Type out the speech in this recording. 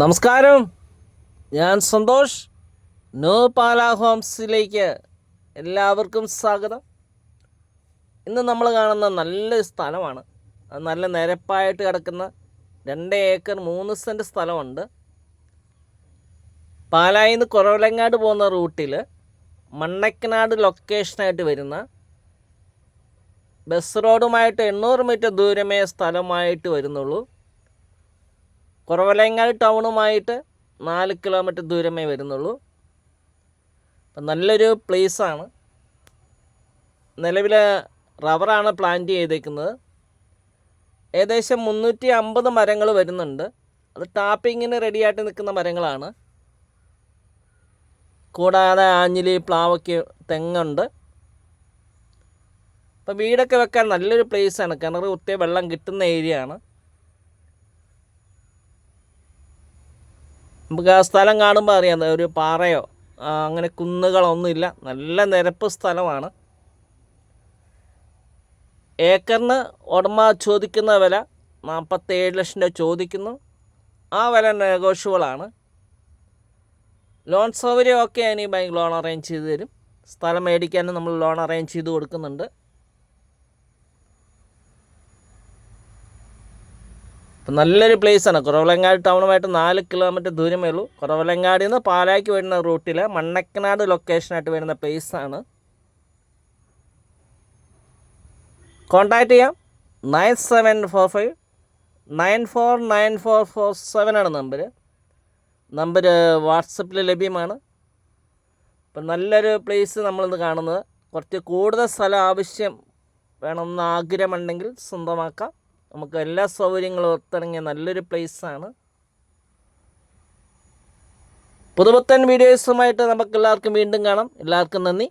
നമസ്കാരം. ഞാൻ സന്തോഷ്. നോ പാല ഹോംസിലേക്ക് എല്ലാവർക്കും സ്വാഗതം. ഇന്ന് നമ്മൾ കാണുന്ന നല്ല സ്ഥലമാണ്. അത് നല്ല നിരപ്പായിട്ട് കിടക്കുന്ന രണ്ട് ഏക്കർ മൂന്ന് സെന്റ് സ്ഥലമുണ്ട്. പാലായിൽ നിന്ന് കുറവലങ്ങാട് പോകുന്ന റൂട്ടിൽ മണ്ണക്കനാട് ലൊക്കേഷനായിട്ട് വരുന്ന ബസ് റോഡുമായിട്ട് എണ്ണൂറ് മീറ്റർ ദൂരമേ സ്ഥലമായിട്ട് വരുന്നുള്ളൂ. കുറവലങ്ങാട് ടൗണുമായിട്ട് നാല് കിലോമീറ്റർ ദൂരമേ വരുന്നുള്ളൂ. അപ്പം നല്ലൊരു പ്ലേസാണ്. നിലവിൽ റബ്ബറാണ് പ്ലാന്റ് ചെയ്തേക്കുന്നത്. ഏകദേശം മുന്നൂറ്റി അമ്പത് മരങ്ങൾ വരുന്നുണ്ട്. അത് ടാപ്പിങ്ങിന് റെഡിയായിട്ട് നിൽക്കുന്ന മരങ്ങളാണ്. കൂടാതെ ആഞ്ഞിലി പ്ലാവൊക്കെ തെങ്ങുണ്ട്. അപ്പം വീടൊക്കെ വെക്കാൻ നല്ലൊരു പ്ലേസാണ്. കിണർ കുത്തിയ വെള്ളം കിട്ടുന്ന ഏരിയ ആണ് നമുക്ക് ആ സ്ഥലം കാണുമ്പോൾ അറിയാം. ഒരു പാറയോ അങ്ങനെ കുന്നുകളൊന്നുമില്ല നല്ല നിരപ്പ് സ്ഥലമാണ്. ഏക്കറിന് ഉടമ ചോദിക്കുന്ന വില നാൽപ്പത്തേഴ് ലക്ഷം രൂപ ചോദിക്കുന്നു. ആ വില നെഗോഷ്യബിളാണ് ലോൺ സൗകര്യം ഒക്കെ ആണ് ഈ ബാങ്ക് ലോൺ അറേഞ്ച് ചെയ്ത് തരും. സ്ഥലം മേടിക്കാനും നമ്മൾ ലോൺ അറേഞ്ച് ചെയ്ത് കൊടുക്കുന്നുണ്ട്. അപ്പം നല്ലൊരു പ്ലേസാണ് കുറവലങ്ങാട് ടൗണുമായിട്ട് നാല് കിലോമീറ്റർ ദൂരമേ ഉള്ളൂ. കുറവലങ്ങാടിൽ നിന്ന് പാലായ്ക്ക് വരുന്ന റൂട്ടിലെ മണ്ണക്കനാട് ലൊക്കേഷനായിട്ട് വരുന്ന പ്ലേസാണ് കോൺടാക്റ്റ് ചെയ്യാം. Nine seven four five nine four nine four four seven ആണ് നമ്പർ നമ്പർ വാട്സപ്പിൽ ലഭ്യമാണ്. അപ്പം നല്ലൊരു പ്ലേസ് നമ്മളിന്ന് കാണുന്നത്. കുറച്ച് കൂടുതൽ സ്ഥലം ആവശ്യം വേണമെന്ന് ആഗ്രഹമുണ്ടെങ്കിൽ സ്വന്തമാക്കാം. നമുക്ക് എല്ലാ സൗകര്യങ്ങളും ഒത്തിണങ്ങിയ നല്ലൊരു പ്ലേസാണ് പുതുപുത്തൻ വീഡിയോസുമായിട്ട് നമുക്ക് എല്ലാവർക്കും വീണ്ടും കാണാം. എല്ലാവർക്കും നന്ദി.